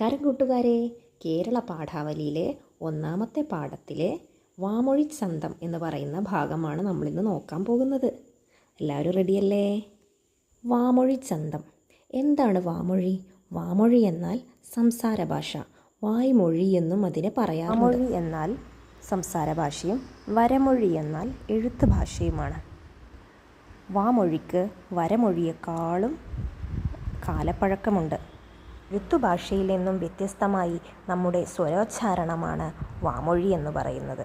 നമസ്കാരം കൂട്ടുകാരെ കേരള പാഠാവലിയിലെ ഒന്നാമത്തെ പാഠത്തിലെ വാമൊഴി ചന്തം എന്ന് പറയുന്ന ഭാഗമാണ് നമ്മളിന്ന് നോക്കാൻ പോകുന്നത്. എല്ലാവരും റെഡിയല്ലേ? വാമൊഴി ചന്തം. എന്താണ് വാമൊഴി? വാമൊഴി എന്നാൽ സംസാര ഭാഷ വായ്മൊഴി എന്നും അതിനെ പറയാം മൊഴി എന്നാൽ സംസാര ഭാഷയും വരമൊഴി എന്നാൽ എഴുത്ത് ഭാഷയുമാണ്. വാമൊഴിക്ക് വരമൊഴിയേക്കാളും കാലപ്പഴക്കമുണ്ട്. എഴുത്തുഭാഷയിൽ നിന്നും വ്യത്യസ്തമായി നമ്മുടെ സ്വരോച്ചാരണമാണ് വാമൊഴി എന്ന് പറയുന്നത്.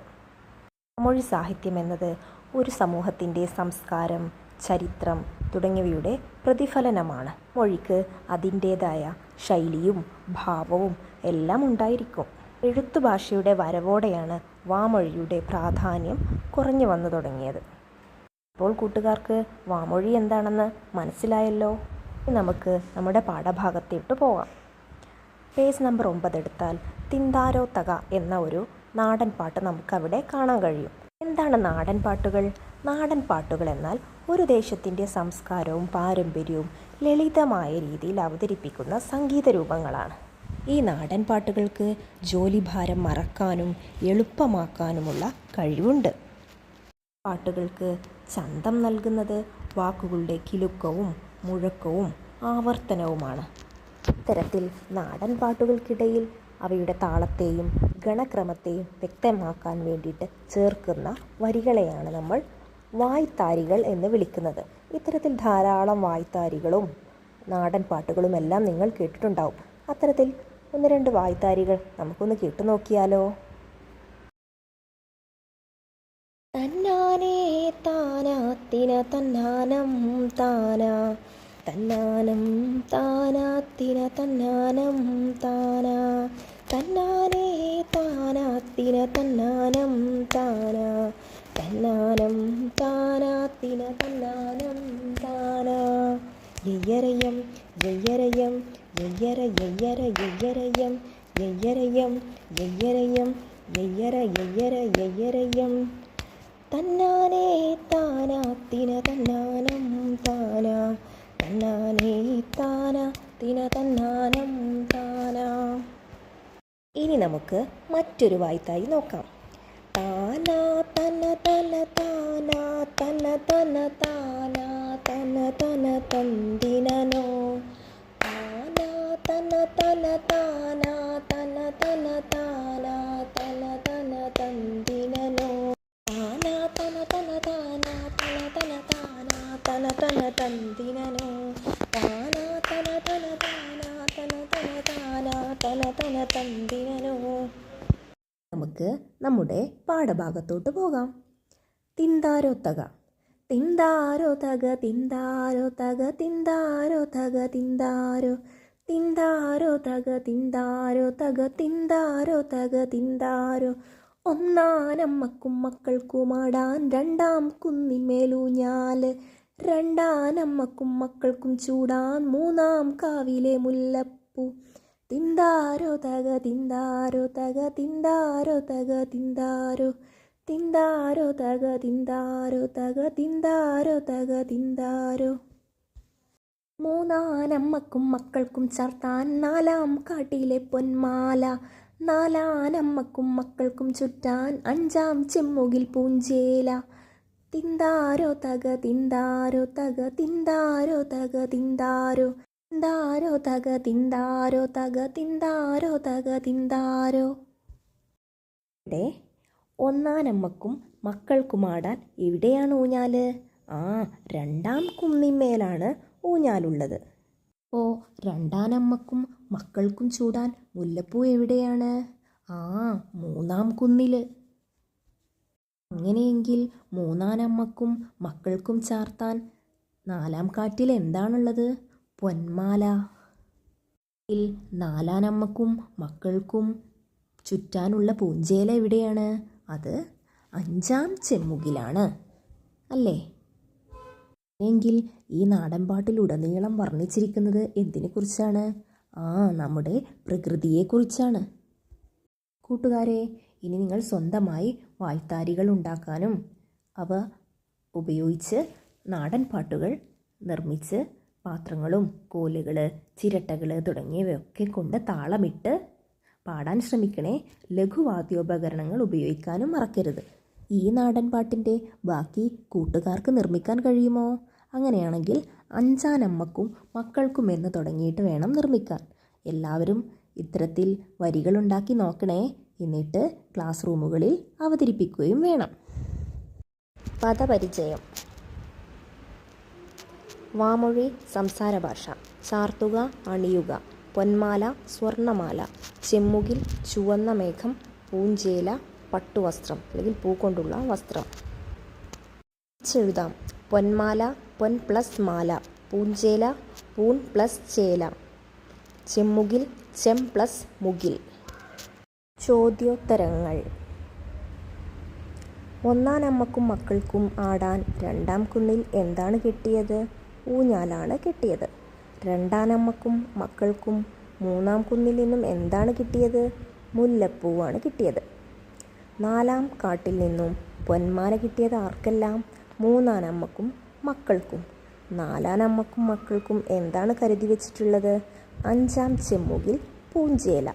വാമൊഴി സാഹിത്യം എന്നത് ഒരു സമൂഹത്തിന്റെ സംസ്കാരം ചരിത്രം തുടങ്ങിയവയുടെ പ്രതിഫലനമാണ്. മൊഴിക്ക് അതിന്റേതായ ശൈലിയും ഭാവവും എല്ലാം ഉണ്ടായിരിക്കും. എഴുത്തുഭാഷയുടെ വരവോടെയാണ് വാമൊഴിയുടെ പ്രാധാന്യം കുറഞ്ഞു വന്നു തുടങ്ങിയത്. അപ്പോൾ കൂട്ടുകാർക്ക് വാമൊഴി എന്താണെന്ന് മനസ്സിലായല്ലോ? നമുക്ക് നമ്മുടെ പാഠഭാഗത്തേട്ട് പോകാം പേജ് നമ്പർ ഒമ്പത് എടുത്താൽ തിന്താരോ തക എന്ന ഒരു നാടൻ പാട്ട് നമുക്കവിടെ കാണാൻ കഴിയും. എന്താണ് നാടൻ പാട്ടുകൾ? നാടൻ പാട്ടുകൾ എന്നാൽ ഒരു ദേശത്തിന്റെ സംസ്കാരവും പാരമ്പര്യവും ലളിതമായ രീതിയിൽ അവതരിപ്പിക്കുന്ന സംഗീത രൂപങ്ങളാണ്. ഈ നാടൻ പാട്ടുകൾക്ക് ജോലിഭാരം മറക്കാനും എളുപ്പമാക്കാനുമുള്ള കഴിവുണ്ട്. പാട്ടുകൾക്ക് ചന്തം നൽകുന്നത് വാക്കുകളുടെ കിലുക്കവും മുഴക്കവും ആവർത്തനവുമാണ്. ഇത്തരത്തിൽ നാടൻ പാട്ടുകൾക്കിടയിൽ അവയുടെ താളത്തെയും ഗണക്രമത്തെയും വ്യക്തമാക്കാൻ വേണ്ടിയിട്ട് ചേർക്കുന്ന വരികളെയാണ് നമ്മൾ വായ്ത്താരികൾ എന്ന് വിളിക്കുന്നത്. ഇത്തരത്തിൽ ധാരാളം വായ്ത്താരികളും നാടൻ പാട്ടുകളും എല്ലാം നിങ്ങൾ കേട്ടിട്ടുണ്ടാവും. അത്തരത്തിൽ ഒന്ന് രണ്ട് വായ്ത്താരികൾ നമുക്കൊന്ന് കേട്ടു നോക്കിയാലോ? തന്നാനേ താനാത്തിന തന്നാനം താന. തന്നാനം താനാത്തിന തന്നാനം താനാ. തന്നാനേ താനാത്തിന തന്നാനം താനാ. തന്നാനം താനാത്തിന തന്നാനം താനാ. യയ്യരയം ജയ്യരയം യയ്യര യയ്യര യയ്യരയം യയ്യരയം യയ്യരയം യയ്യര യയ്യര യയ്യരയം തന്നാനേ താനാത്തിന തന്നാനം താന തന്നാനേ താനാത്തിന തന്നാനം താന ഇനി നമുക്ക് മറ്റൊരു വായ്ത്തായി നോക്കാം. താന തന തന താന തന തന താന തന തന തന്തിനനോ. താന തന തന താന തന തന താന തന തന തന്തിനനോ. താന തന തന താന തന തന താന തന തന തന്തിനനോ താന തന തന താന തന തന താന തന്തിനനോ. നമുക്ക് നമ്മുടെ പാഠഭാഗത്തോട്ട് പോകാം. തിന്താരോത്തക തിന്താരോ തക തിന്താരോ തക തിന്താരോ തക തിന്താരോ തിന്താരോ തക തിന്താരോ തക തിന്താരോ തക തിന്താരോ. ഒന്നാനമ്മക്കും മക്കൾക്കുമാടാൻ രണ്ടാം കുന്നിമേലൂഞ്ഞാൽ രണ്ടാനമ്മക്കും മക്കൾക്കും ചൂടാൻ മൂന്നാം കാവിലെ മുല്ലപ്പൂ. തിന്താരോ തക തിന്താരോ തക തിന്താരോ തക തിന്താരോ. തിന്താരോ തക തിന്താരോ തക തിന്താരോ തക തിന്താരോ. മൂന്നാനമ്മക്കും മക്കൾക്കും ചർത്താൻ നാലാം കാട്ടിലെ പൊന്മാല. നാലാനമ്മക്കും മക്കൾക്കും ചുറ്റാൻ അഞ്ചാം ചെമ്മുകിൽ പൂഞ്ചേല. തിന്താരോ തക തിന്താരോ തക തിന്താരോ തക തിന്താരോ. തിന്താരോ തക തിന്താരോ തക തിന്താരോ തക തിന്താരോ. ഇവിടെ ഒന്നാനമ്മക്കും മക്കൾക്കുമാടാൻ എവിടെയാണ് ഊഞ്ഞാൽ? ആ രണ്ടാം കുന്നിന്മേലാണ് ഊഞ്ഞാലുള്ളത്. ഓ രണ്ടാനമ്മക്കും മക്കൾക്കും ചൂടാൻ മുല്ലപ്പൂ എവിടെയാണ്? ആ മൂന്നാം കുന്നിൽ. അങ്ങനെയെങ്കിൽ മൂന്നാനമ്മക്കും മക്കൾക്കും ചാർത്താൻ നാലാം കാട്ടിൽ എന്താണുള്ളത്? പൊന്മാല. ിൽ നാലാനമ്മക്കും മക്കൾക്കും ചുറ്റാനുള്ള പൂഞ്ചേല എവിടെയാണ്? അത് അഞ്ചാം ചെമ്മുകിലാണ്. അല്ലേ? എങ്കിൽ ഈ നാടൻപാട്ടിലുടനീളം വർണിച്ചിരിക്കുന്നത് എന്തിനെക്കുറിച്ചാണ്? ആ നമ്മുടെ പ്രകൃതിയെക്കുറിച്ചാണ്. കൂട്ടുകാരെ ഇനി നിങ്ങൾ സ്വന്തമായി വായ്ത്താരികൾ ഉണ്ടാക്കാനും അവ ഉപയോഗിച്ച് നാടൻ പാട്ടുകൾ നിർമ്മിച്ച് പാത്രങ്ങളും കോലുകൾ ചിരട്ടകൾ തുടങ്ങിയവയൊക്കെ കൊണ്ട് താളമിട്ട് പാടാൻ ശ്രമിക്കണേ. ലഘുവാദ്യോപകരണങ്ങൾ ഉപയോഗിക്കാനും മറക്കരുത്. ഈ നാടൻ പാട്ടിന്റെ ബാക്കി കൂട്ടുകാർക്ക് നിർമ്മിക്കാൻ കഴിയുമോ? അങ്ങനെയാണെങ്കിൽ അഞ്ചാനമ്മക്കും മക്കൾക്കും എന്ന് തുടങ്ങിയിട്ട് വേണം നിർമ്മിക്കാൻ. എല്ലാവരും ഇത്തരത്തിൽ വരികളുണ്ടാക്കി നോക്കണേ. എന്നിട്ട് ക്ലാസ് റൂമുകളിൽ അവതരിപ്പിക്കുകയും വേണം. പദപരിചയം. വാമൊഴി സംസാര ഭാഷ ചാർത്തുക അണിയുക പൊന്മാല സ്വർണമാല ചെമ്മുകിൽ ചുവന്ന മേഘം പൂഞ്ചേല പട്ടുവസ്ത്രം അല്ലെങ്കിൽ പൂക്കൊണ്ടുള്ള വസ്ത്രം. എഴുതാം. പൊന്മാല പൊൻ പ്ലസ് മാല പൂഞ്ചേല പൂൺ പ്ലസ് ചേല ചെമ്മുകിൽ ചെം പ്ലസ് മുകിൽ. ചോദ്യോത്തരങ്ങൾ. ഒന്നാനമ്മക്കും മക്കൾക്കും ആടാൻ രണ്ടാം കുന്നിൽ എന്താണ് കിട്ടിയത്? ഊഞ്ഞാലാണ് കിട്ടിയത്. രണ്ടാനമ്മക്കും മക്കൾക്കും മൂന്നാം കുന്നിൽ നിന്നും എന്താണ് കിട്ടിയത്? മുല്ലപ്പൂവാണ് കിട്ടിയത്. നാലാം കാട്ടിൽ നിന്നും പൊന്മാല കിട്ടിയത് ആർക്കെല്ലാം? മൂന്നാനമ്മക്കും മക്കൾക്കും. നാലാനമ്മക്കും മക്കൾക്കും എന്താണ് കരുതി വെച്ചിട്ടുള്ളത്? അഞ്ചാം ചെമ്മുകിൽ പൂഞ്ചേല.